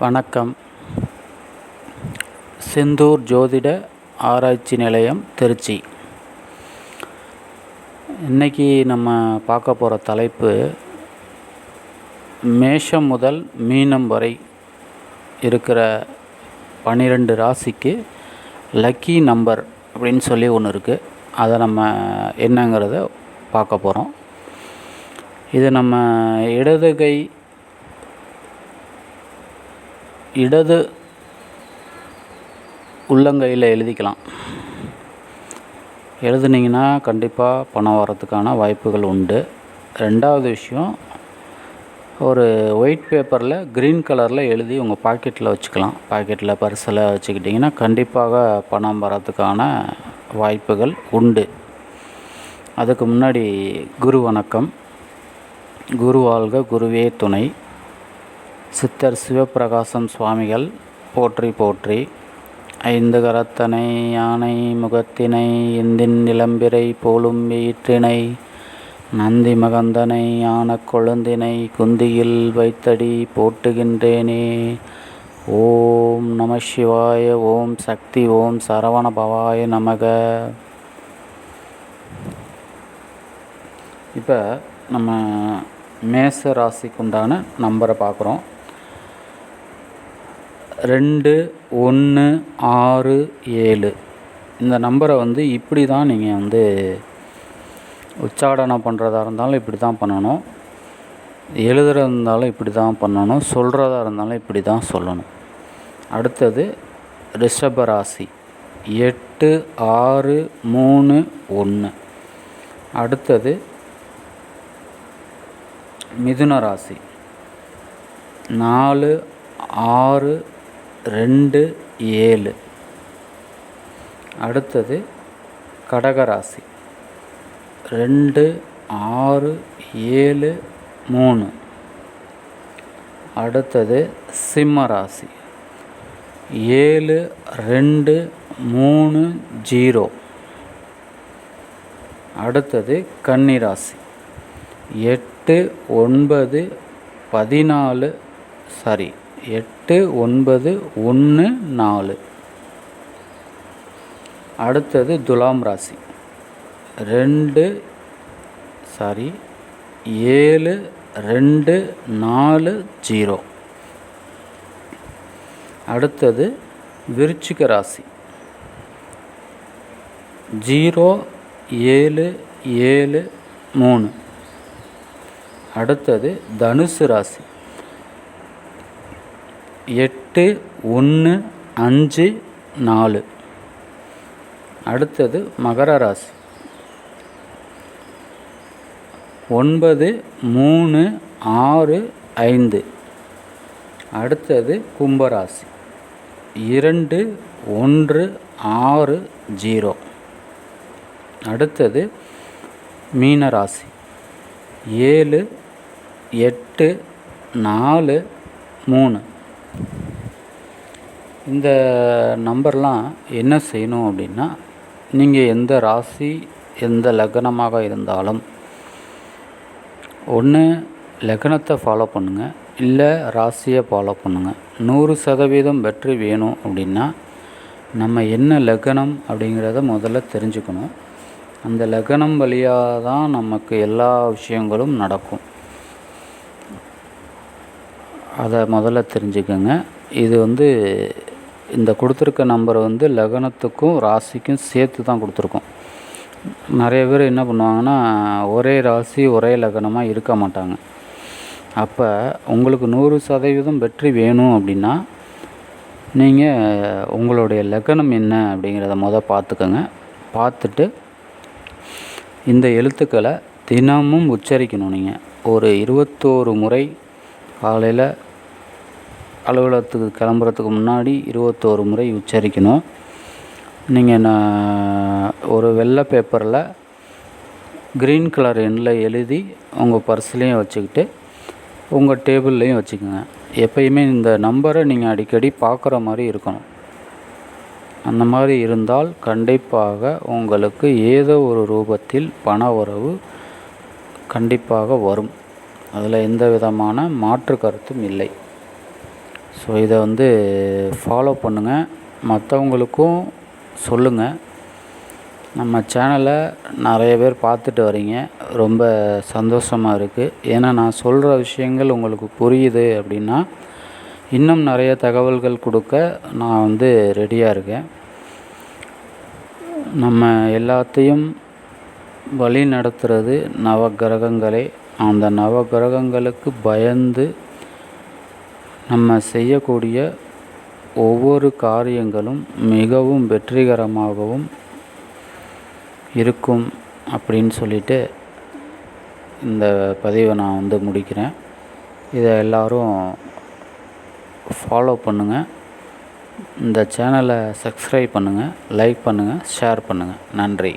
வணக்கம். செந்தூர் ஜோதிட ஆராய்ச்சி நிலையம் திருச்சி. இன்றைக்கி நம்ம பார்க்க போகிற தலைப்பு மேஷம் முதல் மீனம் வரை இருக்கிற பன்னிரெண்டு ராசிக்கு லக்கி நம்பர் அப்படின்னு சொல்லி ஒன்று இருக்குது அதை நம்ம என்னங்கிறத பார்க்க போகிறோம் இது நம்ம இடதுகை இடது உள்ளங்கையில் எழுதிக்கலாம். எழுதுனீங்கன்னா கண்டிப்பாக பணம் வரத்துக்கான வாய்ப்புகள் உண்டு. ரெண்டாவது விஷயம் ஒரு ஒயிட் பேப்பரில் க்ரீன் கலரில் எழுதி உங்கள் பாக்கெட்டில் வச்சுக்கலாம். பாக்கெட்டில் பர்ஸில் வச்சுக்கிட்டிங்கன்னா கண்டிப்பாக பணம் வரத்துக்கான வாய்ப்புகள் உண்டு. அதுக்கு முன்னாடி குரு வணக்கம். குரு வாழ்க குருவே துணை. சித்தர் சிவப்பிரகாசம் சுவாமிகள் போற்றி போற்றி. ஐந்து கரத்தனை யானை முகத்தினை இந்தின் நிலம்பிரை போலும் ஈற்றினை நந்தி மகந்தனை யான கொழுந்தினை குந்தியில் வைத்தடி போட்டுகின்றேனே. ஓம் நம சிவாய ஓம் சக்தி ஓம் சரவண பவாய நமக. இப்போ நம்ம மேச ராசிக்குண்டான நம்பரை பார்க்குறோம். ரெண்டு ஒன்று ஆறு ஏழு. இந்த நம்பரை வந்து இப்படி தான் நீங்கள் வந்து உச்சாடனம் பண்ணுறதா இருந்தாலும் இப்படி தான் பண்ணணும். எழுதுறதா இருந்தாலும் இப்படி தான் பண்ணணும். சொல்கிறதா இருந்தாலும் இப்படி தான் சொல்லணும். அடுத்தது ரிஷப ராசி. எட்டு ஆறு மூணு ஒன்று அடுத்தது மிதுன ராசி. நாலு ஆறு ரெண்டு ஏழு. அடுத்தது கடகராசி. ரெண்டு ஆறு ஏழு மூணு. அடுத்தது சிம்ம ராசி ஏழு ரெண்டு மூணு ஜீரோ. அடுத்தது கன்னிராசி. எட்டு ஒன்பது பதினாலு சாரி. எட்டு ஒன்பது ஒன்று நாலு. அடுத்தது துலாம் ராசி. ரெண்டு சாரி ஏழு ரெண்டு நாலு ஜீரோ. அடுத்தது விருச்சிக ராசி. ஜீரோ ஏழு ஏழு மூணு. அடுத்தது தனுசு ராசி. எட்டு ஒன்று அஞ்சு நாலு. அடுத்தது மகர ராசி. ஒன்பது மூணு ஆறு ஐந்து. அடுத்தது கும்பராசி. இரண்டு ஒன்று ஆறு ஜீரோ. அடுத்தது மீனராசி. ஏழு எட்டு நாலு மூணு. இந்த நம்பர்லாம் என்ன செய்யணும் அப்படின்னா நீங்கள் எந்த ராசி எந்த லக்னமாக இருந்தாலும் ஒன்று லக்னத்தை ஃபாலோ பண்ணுங்கள் இல்லை ராசியை ஃபாலோ பண்ணுங்கள் நூறு சதவீதம் வெற்றி வேணும் அப்படின்னா நம்ம என்ன லக்னம் அப்படிங்கிறத முதல்ல தெரிஞ்சுக்கணும். அந்த லக்னம் வழியாக தான் நமக்கு எல்லா விஷயங்களும் நடக்கும். அதை முதல்ல தெரிஞ்சுக்கோங்க. இது வந்து இந்த கொடுத்துருக்க நம்பரை வந்து லக்னத்துக்கும் ராசிக்கும் சேர்த்து தான் கொடுத்துருக்கோம். நிறைய பேர் என்ன பண்ணுவாங்கன்னா ஒரே ராசி ஒரே லக்னமாக இருக்க மாட்டாங்க. அப்போ உங்களுக்கு நூறு சதவீதம் வெற்றி வேணும் அப்படின்னா நீங்கள் உங்களுடைய லக்னம் என்ன அப்படிங்கிறத மொதல் பார்த்துக்கோங்க. பார்த்துட்டு இந்த எழுத்துக்களை தினமும் உச்சரிக்கணும் நீங்கள் ஒரு இருபத்தோரு முறை காலையில் அலுவலகத்துக்கு கிளம்புறதுக்கு முன்னாடி இருபத்தோரு முறை உச்சரிக்கணும். நீங்கள் நான் ஒரு வெள்ளை பேப்பரில் க்ரீன் கலர் எண்ணில் எழுதி உங்கள் பர்ஸ்லேயும் வச்சுக்கிட்டு உங்கள் டேபிள்லேயும் வச்சுக்கோங்க. எப்பயுமே இந்த நம்பரை நீங்கள் அடிக்கடி பார்க்குற மாதிரி இருக்கணும். அந்த மாதிரி இருந்தால் கண்டிப்பாக உங்களுக்கு ஏதோ ஒரு ரூபத்தில் பண உறவு கண்டிப்பாக வரும். அதில் எந்த விதமான மாற்று கருத்தும் இல்லை. ஸோ இதை வந்து ஃபாலோ பண்ணுங்கள் மற்றவங்களுக்கும் சொல்லுங்கள் நம்ம சேனலை நிறைய பேர் பார்த்துட்டு வரீங்க. ரொம்ப சந்தோஷமாக இருக்குது ஏன்னா நான் சொல்கிற விஷயங்கள் உங்களுக்கு புரியுது அப்படின்னா இன்னும் நிறைய தகவல்கள் கொடுக்க நான் வந்து ரெடியாக இருக்கேன். நம்ம எல்லாத்தையும் வழி நடத்துகிறது நவகிரகங்களே அந்த நவகிரகங்களுக்கு பயந்து நம்ம செய்யக்கூடிய ஒவ்வொரு காரியங்களும் மிகவும் வெற்றிகரமாகவும் இருக்கும் அப்படின்னு சொல்லிட்டு இந்த பதிவை நான் வந்து முடிக்கிறேன். இதை எல்லோரும் ஃபாலோ பண்ணுங்கள் இந்த சேனலை சப்ஸ்கிரைப் பண்ணுங்கள் லைக் பண்ணுங்கள் ஷேர் பண்ணுங்கள் நன்றி.